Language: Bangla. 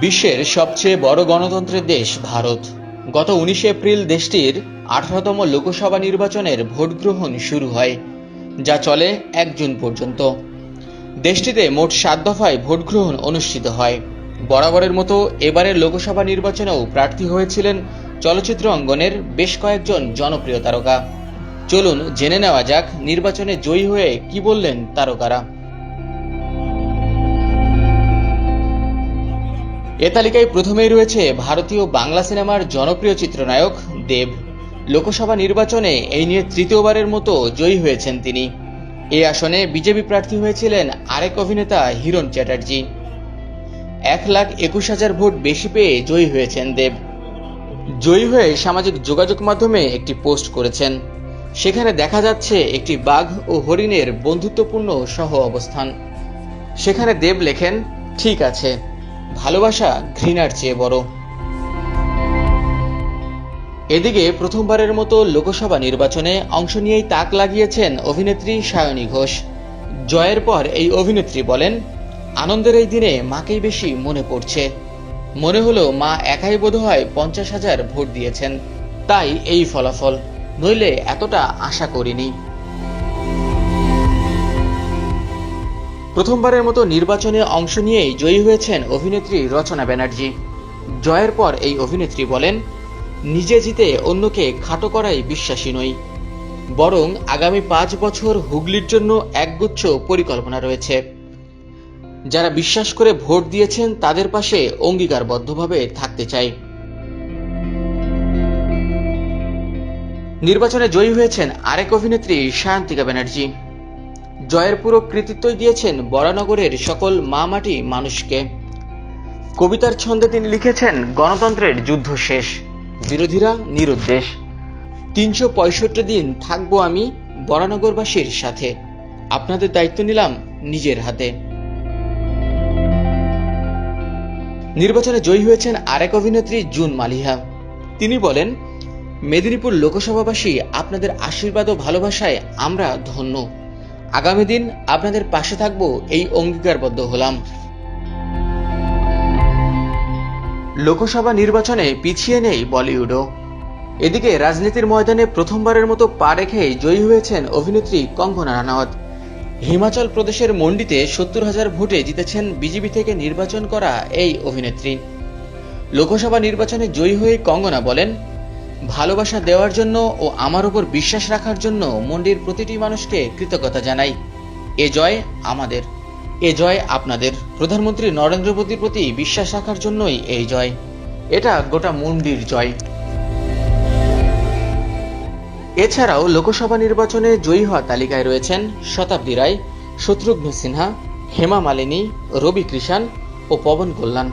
বিশ্বের সবচেয়ে বড় গণতন্ত্রের দেশ ভারত। গত উনিশে এপ্রিল দেশটির আঠারোতম লোকসভা নির্বাচনের ভোট গ্রহণ শুরু হয়, যা চলে এক জুন পর্যন্ত। দেশটিতে মোট সাত দফায় ভোট গ্রহণ অনুষ্ঠিত হয়। বরাবরের মতো এবারের লোকসভা নির্বাচনেও প্রার্থী হয়েছিলেন চলচ্চিত্র অঙ্গনের বেশ কয়েকজন জনপ্রিয় তারকা। চলুন জেনে নেওয়া যাক নির্বাচনে জয়ী হয়ে কি বললেন তারকারা। এ তালিকায় প্রথমেই রয়েছে ভারতীয় বাংলা সিনেমার জনপ্রিয় চিত্রনায়ক দেব। লোকসভা নির্বাচনে এই নিয়ে তৃতীয়বারের মতো জয়ী হয়েছেন তিনি। এই আসনে বিজেপি প্রার্থী হয়েছিলেন আরেক অভিনেতা হিরণ চ্যাটার্জি। এক লাখ একুশ হাজার ভোট বেশি পেয়ে জয়ী হয়েছেন দেব। জয়ী হয়ে সামাজিক যোগাযোগ মাধ্যমে একটি পোস্ট করেছেন। সেখানে দেখা যাচ্ছে একটি বাঘ ও হরিণের বন্ধুত্বপূর্ণ সহ অবস্থান। সেখানে দেব লেখেন, ঠিক আছে। ভালোবাসা ঘৃণার চেয়ে বড়। এদিকে প্রথমবারের মতো লোকসভা নির্বাচনে অংশ নিয়েই তাক লাগিয়েছেন অভিনেত্রী সায়নী ঘোষ। জয়ের পর এই অভিনেত্রী বলেন, আনন্দের এই দিনে মাকেই বেশি মনে পড়ছে। মনে হলো মা একাই বোধহয় পঞ্চাশ হাজার ভোট দিয়েছেন। তাই এই ফলাফল। নইলে এতটা আশা করিনি। প্রথমবারের মতো নির্বাচনে অংশ নিয়েই জয়ী হয়েছেন অভিনেত্রী রচনা ব্যানার্জি। জয়ের পর এই অভিনেত্রী বলেন, নিজে জিতে অন্যকে খাটো করাই বিশ্বাসী নই। বরং আগামী পাঁচ বছর হুগলির জন্য একগুচ্ছ পরিকল্পনা রয়েছে। যারা বিশ্বাস করে ভোট দিয়েছেন তাদের পাশে অঙ্গীকারবদ্ধভাবে থাকতে চাই। নির্বাচনে জয়ী হয়েছেন আরেক অভিনেত্রী সায়ন্তিকা ব্যানার্জি। জয়ের পুরো কৃতিত্বই দিয়েছেন বরানগরের সকল মা মাটি মানুষকে। কবিতার ছন্দে তিনি লিখেছেন, গণতন্ত্রের যুদ্ধ শেষ। বিরোধীরা নিরুদ্দেশ। তিনশো পঁয়ষট্টি দিন থাকব আমি বরানগরবাসীর সাথে। আপনাদের দায়িত্ব নিলাম নিজের হাতে। নির্বাচনে জয়ী হয়েছেন আরেক অভিনেত্রী জুন মালিহা। তিনি বলেন, মেদিনীপুর লোকসভাবাসী আপনাদের আশীর্বাদ ও ভালোবাসায় আমরা ধন্য। আগামী দিন আপনাদের পাশে থাকব, এই অঙ্গীকারবদ্ধ হলাম। লোকসভা নির্বাচনে পিছিয়ে নেই বলিউডও। এদিকে রাজনীতির ময়দানে প্রথমবারের মতো পা রেখেই জয়ী হয়েছেন অভিনেত্রী কঙ্গনা রানাওয়াত হিমাচল প্রদেশের মন্ডিতে সত্তর হাজার ভোটে জিতেছেন বিজেপি থেকে নির্বাচন করা এই অভিনেত্রী। লোকসভা নির্বাচনে জয়ী হয়ে কঙ্গনা বলেন ভালোবাসা দেওয়ার জন্য ও আমার উপর বিশ্বাস রাখার জন্য মন্ডির প্রতিটি মানুষকে কৃতজ্ঞতা জানাই। এ জয় আমাদের। এ জয় আপনাদের। প্রধানমন্ত্রী নরেন্দ্র মোদীর প্রতি বিশ্বাস রাখার জন্যই এই জয়। এটা গোটা মন্ডির জয়। এছাড়াও লোকসভা নির্বাচনে জয়ী হওয়া তালিকায় রয়েছেন শতাব্দী রায়, শত্রুঘ্ন সিনহা, হেমা মালিনী, রবি কৃষাণ ও পবন কল্যাণ।